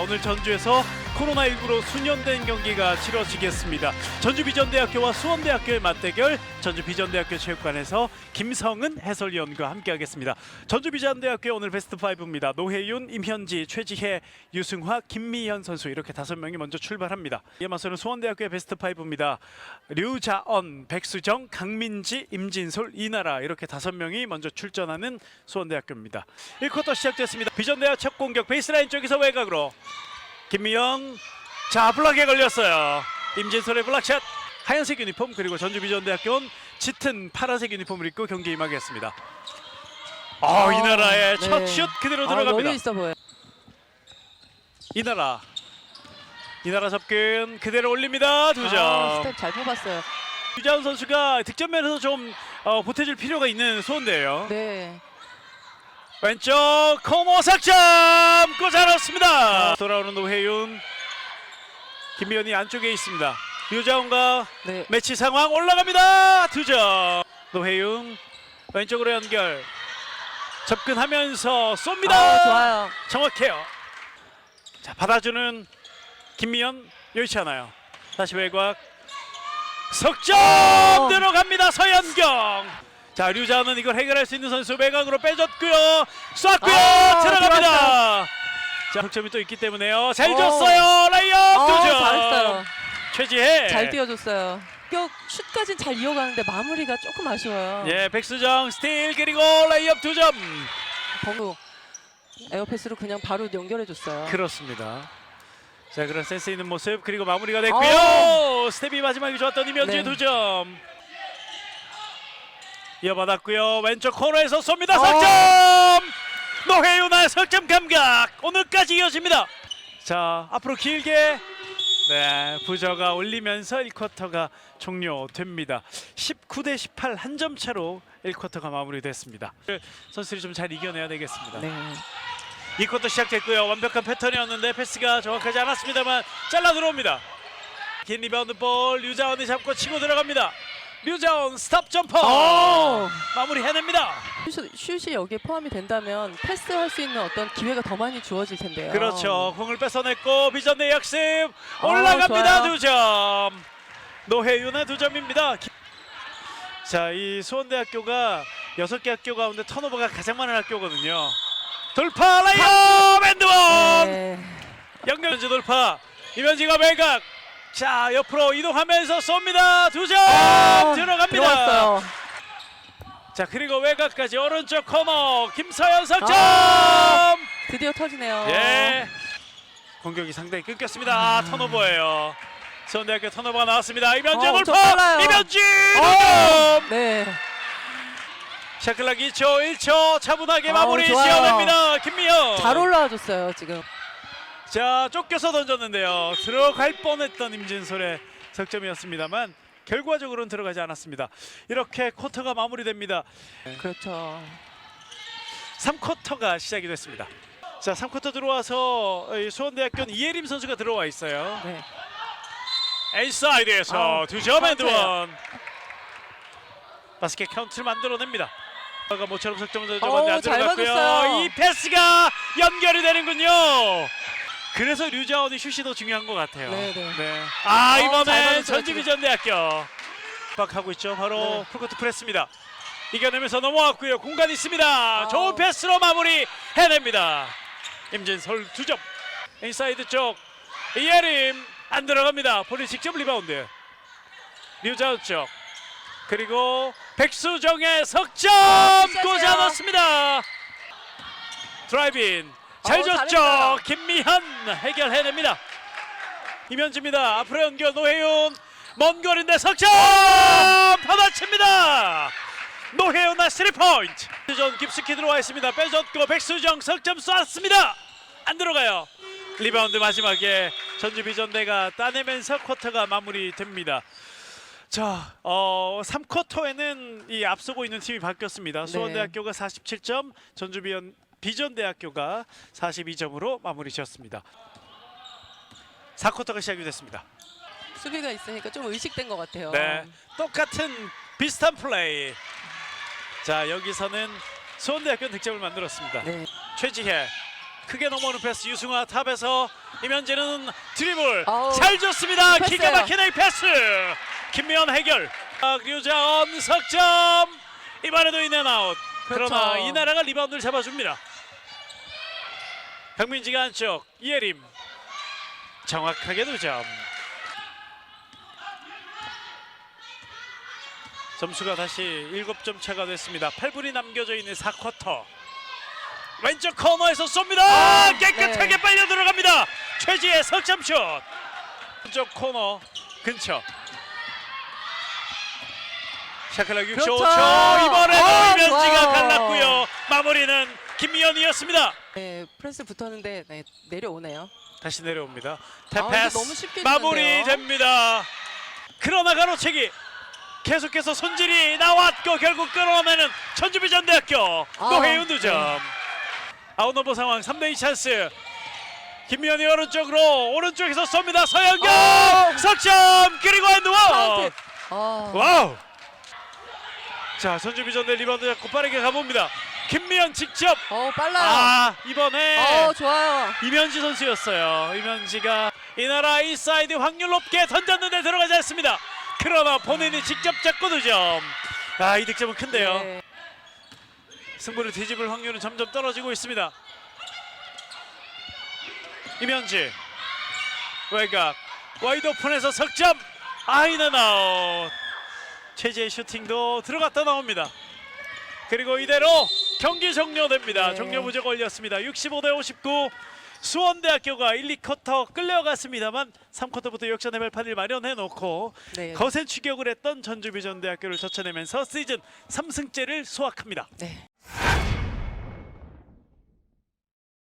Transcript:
오늘 전주에서 코로나19로 수년된 경기가 치러지겠습니다. 전주 비전대학교와 수원대학교의 맞대결 전주 비전대학교 체육관에서 김성은 해설위원과 함께하겠습니다. 전주 비전대학교 오늘 베스트 5입니다. 노혜윤, 임현지, 최지혜, 유승화, 김미현 선수 이렇게 다섯 명이 먼저 출발합니다. 이에 맞서는 수원대학교의 베스트 5입니다. 류자언, 백수정, 강민지, 임진솔, 이나라 이렇게 다섯 명이 먼저 출전하는 수원대학교입니다. 1쿼터 시작됐습니다. 비전대학 첫 공격 베이스라인 쪽에서 외곽으로 김미영. 자 블락에 걸렸어요. 임진솔의 블락샷. 하얀색 유니폼 그리고 전주비전대학교는 짙은 파란색 유니폼을 입고 경기에 임하겠습니다. 아 이 나라의 네. 첫슛 그대로 아, 들어갑니다. 여유 있어 보여. 이 나라. 이 나라 접근 그대로 올립니다. 아, 두점. 스텝 잘 뽑았어요. 유자훈 선수가 득점면에서 좀 어, 보태줄 필요가 있는 소인데요. 네. 왼쪽 코너 sak점! 꽂아 넣습니다! 돌아오는 노혜윤. 김미연이 안쪽에 있습니다. 유자훈과 네. 매치 상황 올라갑니다! 두점! 노혜윤 왼쪽으로 연결. 접근하면서 쏩니다! 아, 좋아요. 정확해요. 자 받아주는 김미연 여의치 않아요. 다시 외곽. 석점! 어. 들어갑니다. 서현경 자 류자는 이걸 해결할 수 있는 선수 외곽으로 빼줬고요 쐈고요 아, 들어갑니다 자 득점이 또 있기 때문에요 잘 어. 줬어요 라이업 어, 두점 잘했어요. 최지혜 잘 뛰어줬어요. 격 슛까지는 잘 이어가는데 마무리가 조금 아쉬워요. 예 백수정 스틸 그리고 라이업 두점 번우 에어패스로 그냥 바로 연결해줬어요. 그렇습니다. 자 그런 센스 있는 모습 그리고 마무리가 됐고요. 스텝이 마지막에 좋았던 이면지의 네. 두 점. 이어받았고요. 왼쪽 코너에서 쏩니다. 어. 석점. 노혜윤의 석점 감각 오늘까지 이어집니다. 자 앞으로 길게 네 부저가 올리면서 1쿼터가 종료됩니다. 19대 18 한 점 차로 1쿼터가 마무리됐습니다. 선수들이 좀 잘 이겨내야 되겠습니다. 네. 이 쿼터 시작됐고요. 완벽한 패턴이었는데 패스가 정확하지 않았습니다만 잘라 들어옵니다. 긴 리바운드 볼 류자원이 잡고 치고 들어갑니다. 류자원 스탑 점퍼 어. 마무리 해냅니다. 슛, 슛이 여기에 포함이 된다면 패스할 수 있는 어떤 기회가 더 많이 주어질 텐데요. 그렇죠. 공을 뺏어냈고 비전대 역습 어, 올라갑니다. 좋아요. 두 점. 노혜윤의 두 점입니다. 기- 자, 이 수원대학교가 여섯 개 학교 가운데 턴오버가 가장 많은 학교거든요. 돌파 라이어 밴드원 네. 연결지 돌파 이면지가 외곽 자 옆으로 이동하면서 쏩니다 두점 아, 들어갑니다 들어왔어요. 자 그리고 외곽까지 오른쪽 코너 김서연 석점 아. 드디어 터지네요. 예 공격이 상당히 끊겼습니다 턴오버예요 수원대학교 턴오버가 나왔습니다 이면지 어, 돌파 좀 빨라요. 이면지 어. 득점 네. 샤클락 2초 1초 차분하게 어, 마무리 좋아요. 지어냅니다 김미영 잘 올라와 줬어요 지금. 자 쫓겨서 던졌는데요. 들어갈 뻔했던 임진솔의 석점이었습니다만 결과적으로는 들어가지 않았습니다. 이렇게 쿼터가 마무리됩니다. 그렇죠. 3쿼터가 시작이 됐습니다. 자 3쿼터 들어와서 이 수원대학교는 이예림 선수가 들어와 있어요. 네. A사이드에서 아우, 두점. 앤드원 바스켓 카운트를 만들어냅니다. 아까 모처럼 석점 어우, 던져봤는데 안잘 들어갔고요. 맞았어요. 이 패스가 연결이 되는군요 그래서 류자원이 슛이 더 중요한 것 같아요. 네네. 아 어, 잘 이번엔 전주비전대학교. 박하고 있죠. 바로 네. 풀코트 프레스입니다. 이겨내면서 넘어왔고요. 공간 있습니다. 어. 좋은 패스로 마무리 해냅니다. 임진솔 두점. 인사이드 쪽. 이예림 안 들어갑니다. 본인 직접 리바운드. 류자우 쪽. 그리고 백수정의 석점! 아, 꽂아. 넣습니다. 드라이빙 잘 어우, 줬죠. 잘했어요. 김미현 해결해냅니다. 이면지입니다. 앞으로 연결 노혜윤 먼 거리인데 석점! 받아칩니다! 노혜윤의 3포인트 수전 깊숙이 들어와 있습니다. 빼줬고 백수정 석점 쐈습니다. 안 들어가요. 리바운드 마지막에 전주비전대가 따내면서 쿼터가 마무리됩니다. 자, 어, 3쿼터에는 이 앞서고 있는 팀이 바뀌었습니다. 수원대학교가 47점, 전주비전 비전대학교가 42점으로 마무리 지었습니다. 4쿼터가 시작이 됐습니다. 수비가 있으니까 좀 의식된 것 같아요. 네, 똑같은 비슷한 플레이. 자 여기서는 수원대학교 득점을 만들었습니다. 네. 최지혜 크게 넘어오는 패스 유승화 탑에서 이면지는 드리블 아우, 잘 줬습니다. 패스예요. 기가 막히는 이 패스. 김미연 해결. 아, 류자원 석점. 이번에도 인앤아웃. 그러나 그렇죠. 이나라가 리바운드를 잡아줍니다. 강민지가 안쪽 이예림 정확하게 두 점. 점수가 다시 7점 차가 됐습니다. 8분이 남겨져 있는 4쿼터. 왼쪽 코너에서 쏩니다. 아, 깨끗하게 네. 빨려 들어갑니다. 최지의 석점슛. 왼쪽 코너 근처. 샤클락 65초. 그렇죠. 이번에도 아, 이면지가. 갈랐고요. 마무리는 김미연이었습니다. 네, 프레스 붙었는데 네, 내려오네요. 다시 내려옵니다. 아, 이거 태패스 너무 쉽게 마무리됩니다. 그러나 가로채기 계속해서 손질이 나왔고 결국 끌어내는 천주비전대학교 아, 두점 네. 아웃넘버 상황 3대2 찬스 김미연이 오른쪽으로 오른쪽에서 쏩니다 서영경 아. 석점 그리고 엔드원 카운트. 아, 와우 자 천주비전대 리바운드 잡고 빠르게 가봅니다 김미연 직접 어 빨라요. 아 이번에 어 좋아요. 이면지 선수였어요. 이면지가 이 나라 이 사이드 확률 높게 던졌는데 들어가지 않습니다. 그러나 본인이 직접 잡고 득점. 아, 이 득점은 큰데요. 네. 승부를 뒤집을 확률은 점점 떨어지고 있습니다. 이면지 외곽 와이드 오픈에서 석점 아이는 아웃. 최재의 슈팅도 들어갔다 나옵니다. 그리고 이대로 경기 종료됩니다. 네. 종료 부재 걸렸습니다. 65 대 59. 수원대학교가 1, 2쿼터 끌려갔습니다만 3쿼터부터 역전의 발판을 마련해 놓고 네. 거센 추격을 했던 전주비전대학교를 젖혀내면서 시즌 3승째를 수확합니다. 네.